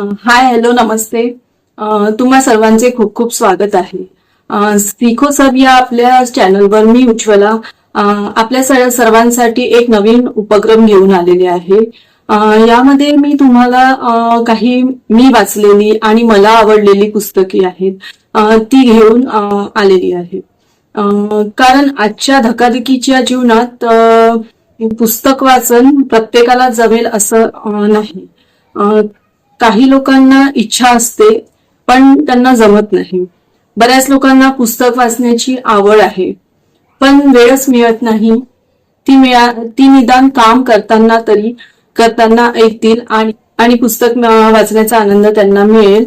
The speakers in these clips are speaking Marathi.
हाय हॅलो नमस्ते. तुम्हा सर्वांचे खूप खूप स्वागत आहे. अ, सिखो सब या आपल्या चॅनलवर मी उज्ज्वला. आपल्या सर्वांसाठी एक नवीन उपक्रम घेऊन आलेले आहे. यामध्ये मी तुम्हाला काही मी वाचलेली आणि मला आवडलेली पुस्तके आहेत. ती घेऊन आलेली आहे. कारण आजच्या धकाधकीच्या जीवनात पुस्तक वाचन प्रत्येकाला जमेल असं नाही. काही लोकांना इच्छा असते पण त्यांना जमत नाही. बऱ्याच लोकांना पुस्तक वाचण्याची आवड आहे पण वेळच मिळत नाही. ती मिळा ती निदान काम करताना तरी करताना ऐकतील आणि आणि पुस्तक वाचण्याचा आनंद त्यांना मिळेल.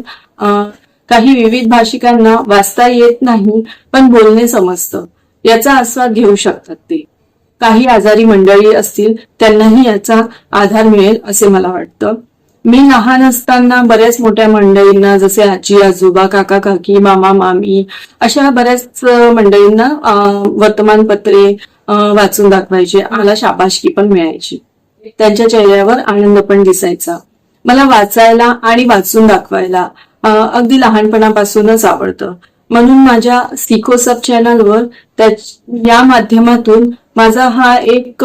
काही विविध भाषिकांना वाचता येत नाही पण बोलणे समजतं. याचा आस्वाद घेऊ शकतात ते. काही आजारी मंडळी असतील त्यांनाही याचा आधार मिळेल असे मला वाटतं. मी लहान असताना बऱ्याच मोठ्या मंडळींना जसे आजी आजोबा काका काकी मामा मामी अशा बऱ्याच मंडळींना वर्तमानपत्रे वाचून दाखवायचे. आम्हाला शाबाशकी पण मिळायची. त्यांच्या चेहऱ्यावर आनंद पण दिसायचा. मला वाचायला आणि वाचून दाखवायला अगदी लहानपणापासूनच आवडतं. म्हणून माझ्या सिको सब चॅनलवर त्या या माध्यमातून माझा हा एक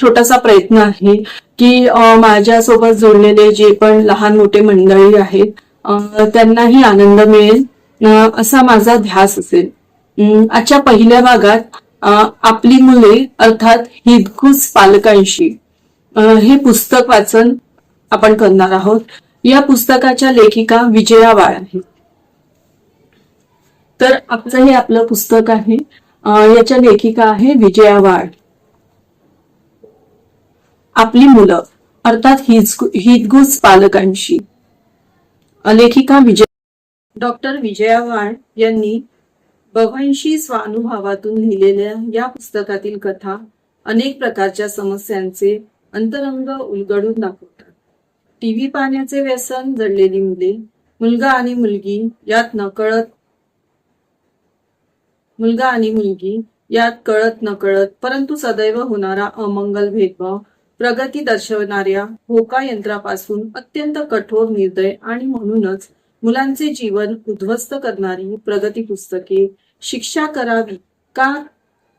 छोटासा प्रयत्न आहे. की माझ्यासोबत जोडलेले जे पण लहान मोठे मंडळी आहेत त्यांनाही आनंद मिळेल असा माझा ध्यास असेल. आजच्या पहिल्या भागात आपली मुले अर्थात हितगुज पालकांशी हे पुस्तक वाचन आपण करणार आहोत. या पुस्तकाच्या लेखिका विजया वाळ आहेत. तर आजचं हे आपलं पुस्तक आहे. याच्या लेखिका आहे विजया वाळ. आपली मुलं अर्थात हितगुज पालकांशी. लेखिका विजय डॉक्टर विजया वाळ यांनी बव्हंशी स्वानुभवातून लिहिलेल्या या पुस्तकातील कथा अनेक प्रकारच्या समस्यांचे अंतरंग उलगडून दाखवतात. टीव्ही पाहण्याचे व्यसन जडलेली मुले मुलगा आणि मुलगी यात नकळत मुलगा आणि मुलगी यात कळत नकळत परंतु सदैव होणारा अमंगल भेदभाव प्रगती दर्शवणाऱ्या होका यंत्रापासून अत्यंत कठोर निर्दय आणि म्हणूनच मुलांचे जीवन उद्ध्वस्त करणारी प्रगती पुस्तके शिक्षा करावी का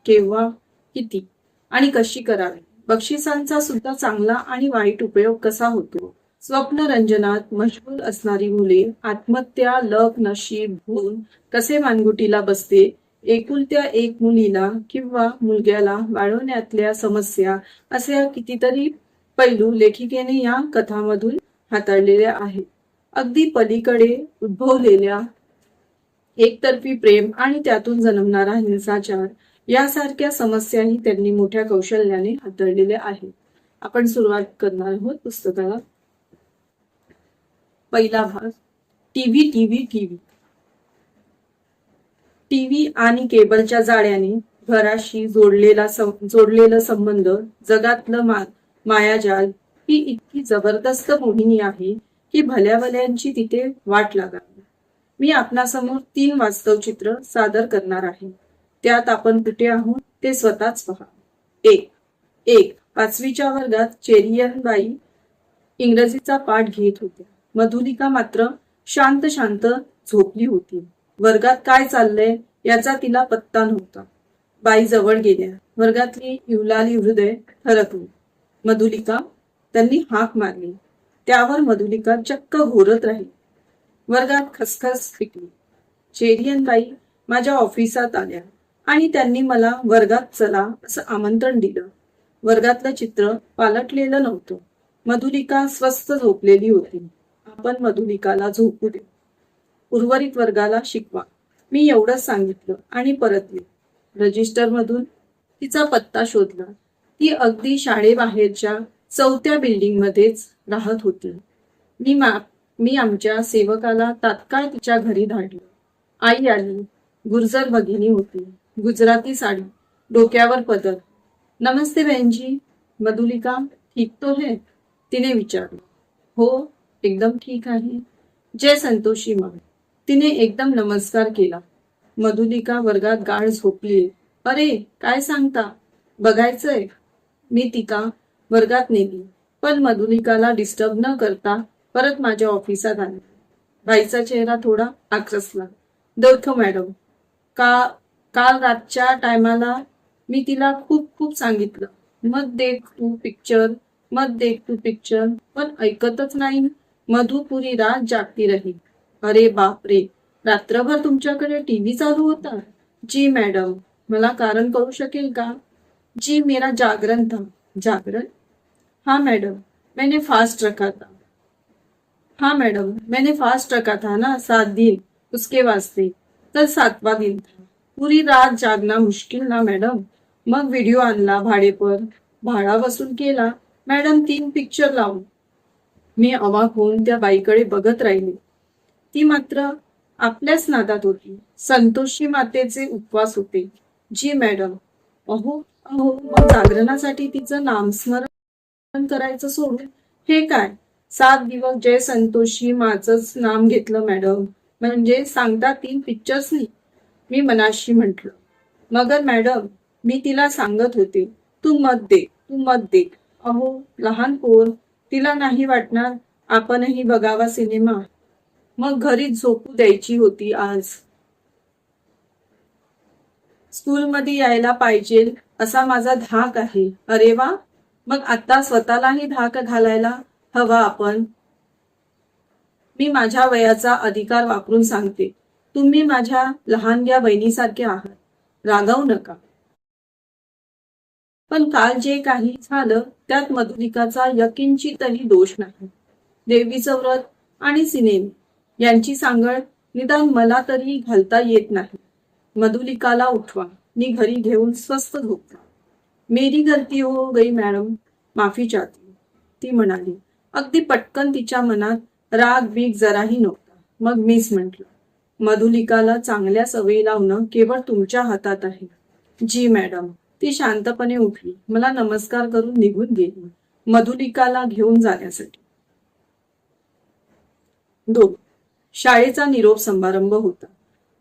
केव्हा किती आणि कशी करावी? बक्षिसांचा सुद्धा चांगला आणि वाईट उपयोग कसा होतो? स्वप्नरंजनात मशगूल असणारी मुले आत्महत्या लक नशीब भूल कसे मानगुटीला बसते? एकुलत्या एक मुलीला किंवा मुलग्याला वाढवण्यातल्या समस्या असे कितीतरी पैलू लेखिकेने या कथामधून हाताळलेल्या आहेत. अगदी पलीकडे उद्भवलेल्या एकतर्फी प्रेम आणि त्यातून जन्मणारा हिंसाचार यासारख्या समस्याही त्यांनी मोठ्या कौशल्याने हाताळलेल्या आहेत. आपण सुरुवात करणार आहोत पुस्तकाला. पहिला भाग. TV TV TV. टीव्ही आणि केबलच्या जाळ्याने घराशी जोडलेला जोडलेलं संबंध जगातलं मा मायाजाल ही इतकी जबरदस्त मोहिनी आहे की भल्या भल्यांची तिथे वाट लागावी. मी आपणासमोर तीन वास्तव चित्र सादर करणार आहे. त्यात आपण कुठे आहोत ते स्वतःच पहा. एक एक पाचवीच्या वर्गात चेरियनबाई इंग्रजीचा पाठ घेत होत्या. मधुलिका मात्र शांत शांत झोपली होती. वर्गात काय चाललंय याचा तिला पत्ता नव्हता. बाई जवळ गेल्या. वर्गातली युलाली हृदय थरकली मधुलिका त्यांनी हाक मारली. त्यावर मधुलिका चक्क घोरत राहिली. वर्गात खसखस फिटली. चेरियन बाई माझ्या ऑफिसात आल्या आणि त्यांनी मला वर्गात चला असं आमंत्रण दिलं. वर्गातलं चित्र पालटलेलं नव्हतं. मधुलिका स्वस्थ झोपलेली होती. आपण मधुलिकाला झोपू दे उर्वरित वर्गाला शिकवा. मी एवढंच सांगितलं आणि परतली रजिस्टर मधून तिचा पत्ता शोधला. ती अगदी शाळेबाहेरच्या चौथ्या बिल्डिंग मध्येच राहत होती. मी मा मी आमच्या सेवकाला तात्काळ तिच्या घरी धाडलं. आई आली. गुर्जर भगिनी होती. गुजराती साडी. डोक्यावर पदर. नमस्ते बहनजी मधुलिका ठीक तो है? तिने विचारलं. हो एकदम ठीक आहे. जय संतोषी मग तिने एकदम नमस्कार केला. मधुलिका वर्गात गाढ झोपली. अरे काय सांगता? बघायचंय. मी तिका वर्गात नेली पण मधुलिकाला डिस्टर्ब न करता परत माझ्या ऑफिसात आले. बाईचा चेहरा थोडा आक्रसला. देखो मॅडम. का काल रातच्या टायमाला मी तिला खूप खूप सांगितलं. मत देख तू पिक्चर मत देख तू पिक्चर पण ऐकतच नाही. मधुपुरी रात जागती रही. अरे बापरे रात्रभर तुमच्याकडे टीव्ही चालू होता? जी मॅडम मला कारण करू शकेल का? जी मेरा जागरण था. जागरण? हाँ मैडम मैंने फास्ट रखा था. हाँ मैडम मैंने फास्ट रखा था ना सात दिन उसके वास्ते. तर सातवा दिन था. पूरी रात जागना मुश्किल ना मॅडम मग व्हिडिओ आणला भाडेपर. भाडा वसूल केला. मॅडम तीन पिक्चर लावून. मी अवाक होऊन त्या बाईकडे बघत राहिले. ती मात्र आपल्याच नादात होती. संतोषी मातेचे उपवास होते. जी मॅडम अहो अहो मग जागरणासाठी तिचं नामस्मरण करायचं सोडून हे काय? सात दिवस जय संतोषी माझंच नाम घेतलं मॅडम. म्हणजे सांगता तीन पिक्चर्स नाही मी मनाशी म्हंटल. मगर मॅडम मी तिला सांगत होते तू मत दे तू मत दे. अहो लहान पोर तिला नाही वाटणार आपणही बघावा सिनेमा. मग घरीच झोपू द्यायची होती आज. स्कूलमध्ये यायला पाहिजे असा माझा धाक आहे. अरे वा मग आता स्वतःलाही धाक घालायला हवा आपण. मी माझ्या वयाचा अधिकार वापरून सांगते. तुम्ही माझ्या लहानग्या बहिणीसारखे आहात. रागावू नका. पण काल जे काही झालं त्यात मधुलिकाचा यकिंचितही दोष नाही. देवीचं व्रत आणि सिनेमे. यांची सांगड निदान मला तरी घालता येत नाही. मधुलिकाला उठवा. मी घरी घेऊन स्वस्त झोपला. मेरी गलती हो गई मॅडम. माफी चाहती. ती म्हणाली अगदी पटकन तिच्या मनात राग बीग जराही नव्हता. मग मीच म्हंटल मधुलिकाला चांगल्या सवयी लावणं केवळ तुमच्या हातात आहे. जी मॅडम ती शांतपणे उठली. मला नमस्कार करून निघून गेली. मधुलिकाला घेऊन जाण्यासाठी. दोन. शाळेचा निरोप समारंभ होता.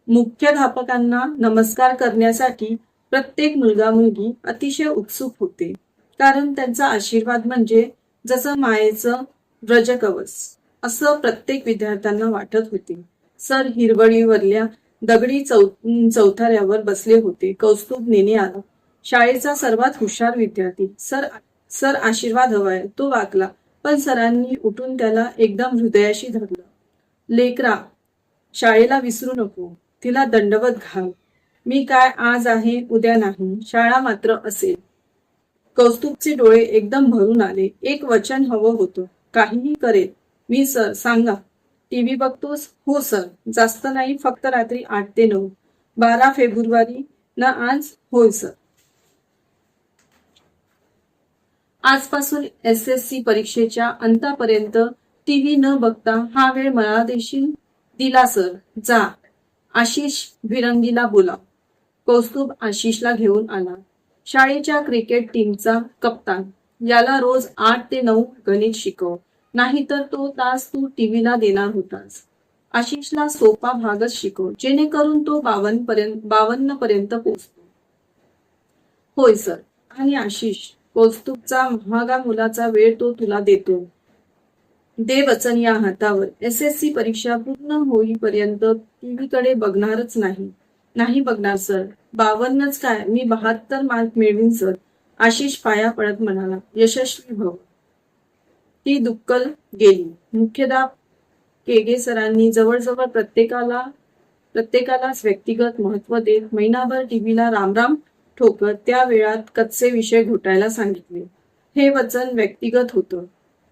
मुख्याध्यापकांना नमस्कार करण्यासाठी प्रत्येक मुलगा मुलगी अतिशय उत्सुक होते. कारण त्यांचा आशीर्वाद म्हणजे जसं मायेचं व्रजकवच असं प्रत्येक विद्यार्थ्यांना वाटत होते. सर हिरवळीवरल्या दगडी चौ चौथाऱ्यावर बसले होते. कौस्तुभ नेने आला. शाळेचा सर्वात हुशार विद्यार्थी सर सर आशीर्वाद हवाय तो वाकला पण सरांनी उठून त्याला एकदम हृदयाशी धरलं. लेकरा शाळेला विसरू नको. तिला दंडवत घाल. मी काय आज आहे उद्या नाही. शाळा मात्र असेल. कौस्तुभचे डोळे एकदम भरून आले. एक वचन हवं होतं. काहीही करेल. मी सर सांगा. टीव्ही बघतोस? हो सर. जास्त नाही फक्त रात्री आठ ते नऊ. बारा फेब्रुवारी. ना आज? होय सर. आजपासून एस एस सी परीक्षेच्या अंतापर्यंत टीव्ही न बघता हा वेळ मला देशील? दिला सर. जा. आशिष भिरंगीला बोला. कौस्तुभ आशिषला घेऊन आला. शाळेच्या क्रिकेट टीमचा कप्तान. याला रोज आठ ते नऊ गणित शिकव. नाहीतर तो तास तू टीव्हीला देणार होतास. आशिषला सोपा भागच शिकव. जेणेकरून तो बावन्न पर्यंत बावन्न पर्यंत पोहोचतो. होय सर. आणि आशिष कौस्तुभचा महागा मुलाचा वेळ तो तुला देतो. दे वचन या हातावर. एस एस सी परीक्षा पूर्ण होईपर्यंत टीव्ही कडे बघणारच नाही. नाही बघणार सर. बावन्नच काय? मी बहात्तर मार्क मिळवीन सर. आशिष पाया पडत म्हणाला यशस्वी भव ती दुक्कल गेली. मुख्यदा केगे सरांनी जवळजवळ प्रत्येकाला प्रत्येकालाच व्यक्तिगत महत्त्व देत महिनाभर टीव्हीला रामराम ठोकत त्या वेळात कच्चे विषय घोटायला सांगितले. हे वचन व्यक्तिगत होतं.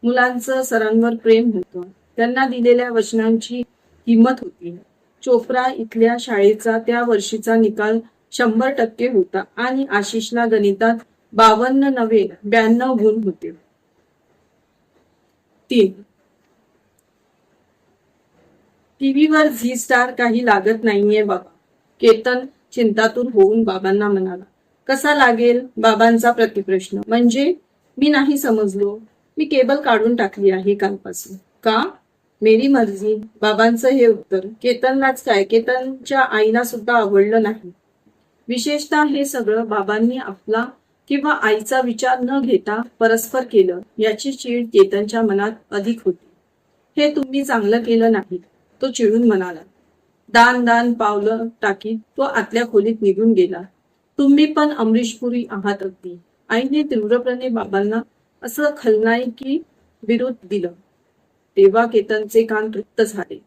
मुलांचं सरांवर प्रेम होतं. त्यांना दिलेल्या वचनांची किंमत होती. चोप्रा इथल्या शाळेचा त्या वर्षीचा निकाल शंभर टक्के होता आणि आशिषला गणितात बावन्न नव्हे ब्याण्णव गुण होते. तीन. टीव्हीवर झी स्टार काही लागत नाहीये बाबा. केतन चिंतातूर होऊन बाबांना म्हणाला कसा लागेल बाबांचा प्रतिप्रश्न? म्हणजे मी नाही समजलो. मी केबल काढून टाकली आहे कालपासून. का? मेरी मर्जी. बाबांचं हे उत्तर. केतनलाच काय? केतनच्या आईला सुद्धा आवडलं नाही. विशेषतः हे सगळं बाबांनी आपला किंवा आईचा विचार न घेता परस्पर केलं याची चीड केतनच्या मनात अधिक होती. हे तुम्ही चांगलं केलं नाही तो चिडून म्हणाला. दान दान पावलं टाकीत तो आतल्या खोलीत निघून गेला. तुम्ही पण अमरीशपुरी आहात अगदी. आईने तीव्रपणे बाबांना असं खलनायकी विरोध दिलं. तेव्हा केतनचे कान तृप्त झाले.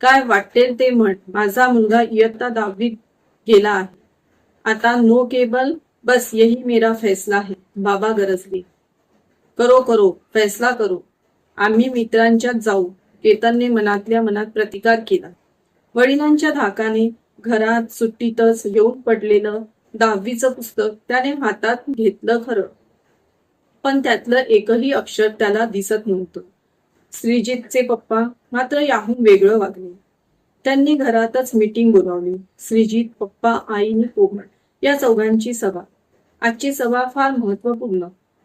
काय वाटेल ते म्हण. माझा मुलगा इयत्ता दहावीत गेला आहे. आता नो केबल बस यही मेरा फैसला है. बाबा गरजले. करो करो. फैसला करो. आम्ही मित्रांच्यात जाऊ. केतनने मनातल्या मनात प्रतिकार केला. वडिलांच्या धाकाने घरात सुट्टीतच येऊन पडलेलं दहावीचं पुस्तक त्याने हातात घेतलं खरं. पण त्यातलं एकही अक्षर त्याला दिसत नव्हतं. श्रीजितचे पप्पा मात्र याहून वेगळं वागले. त्यांनी घरातच मीटिंग बोलावली. श्रीजित पप्पा आई आणि या चौघांची सभा. आजची सभा फार महत्त्वपूर्ण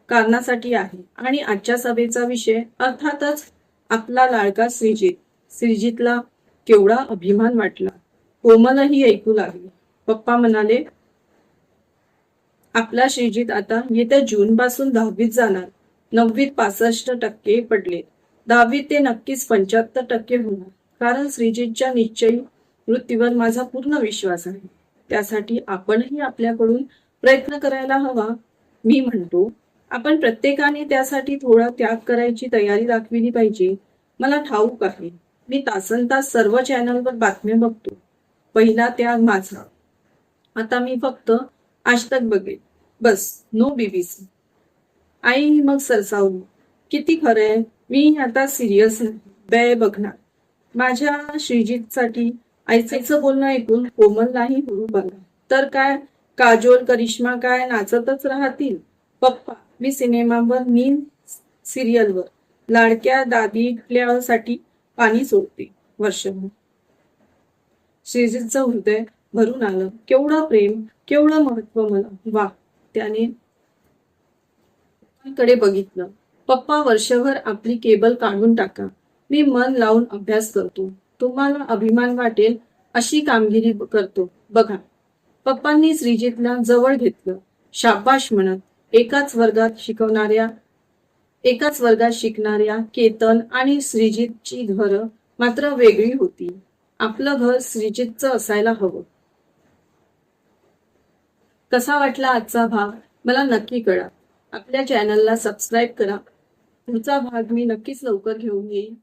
कारणासाठी आहे आणि आजच्या सभेचा विषय अर्थातच आपला लाडका श्रीजित. श्रीजितला केवढा अभिमान वाटला. कोमलही ऐकू लागली. पप्पा म्हणाले आपला श्रीजित आता येत्या जून पासून दहावीत जाणार. नववीत पासष्ट टक्के पडले. दहावीत ते नक्कीच पंच्याहत्तर टक्के होणार. कारण श्रीजितच्या निश्चयी वृत्तीवर माझा पूर्ण विश्वास आहे. त्यासाठी आपणही आपल्याकडून प्रयत्न करायला हवा. मी म्हणतो आपण प्रत्येकाने त्यासाठी थोडा त्याग करायची तयारी दाखविली पाहिजे. मला ठाऊक आहे मी तासन तास सर्व चॅनलवर बातम्या बघतो. पहिला त्याग माझा. आता मी फक्त आज तक बघेल बस नो बीबीसी आई मग सरसावली किती खरंय मी आता सिरियस बे बघणार. माझ्या श्रीजितसाठी आईचं बोलणं ऐकून कोमललाही गुरु बघा. तर काय? काजोल करिश्मा काय? नाचतच राहतील. पप्पा मी सिनेमावर नी सिरियलवर. लाडक्या दादीसाठी पाणी सोडते वर्षभर. श्रीजितचं हृदय भरून आलं. केवढं प्रेम. केवढं महत्त्व मला? वा त्याने कडे बघितलं. पप्पा वर्षभर आपली केबल काढून टाका. मी मन लावून अभ्यास करतो. तुम्हाला अभिमान वाटेल अशी कामगिरी करतो. बघा पप्पांनी श्रीजितला जवळ घेतलं. शाबाश म्हणत एकाच वर्गात शिकवणाऱ्या एकाच वर्गात शिकणाऱ्या केतन आणि श्रीजितची घरं मात्र वेगळी होती. आपलं घर श्रीजितचं असायला हवं. कसा वाटला आजचा भाग? मला नक्की कळा. आपल्या चॅनलला सबस्क्राईब करा. पुढचा भाग मी नक्कीच लवकर घेऊन येईन.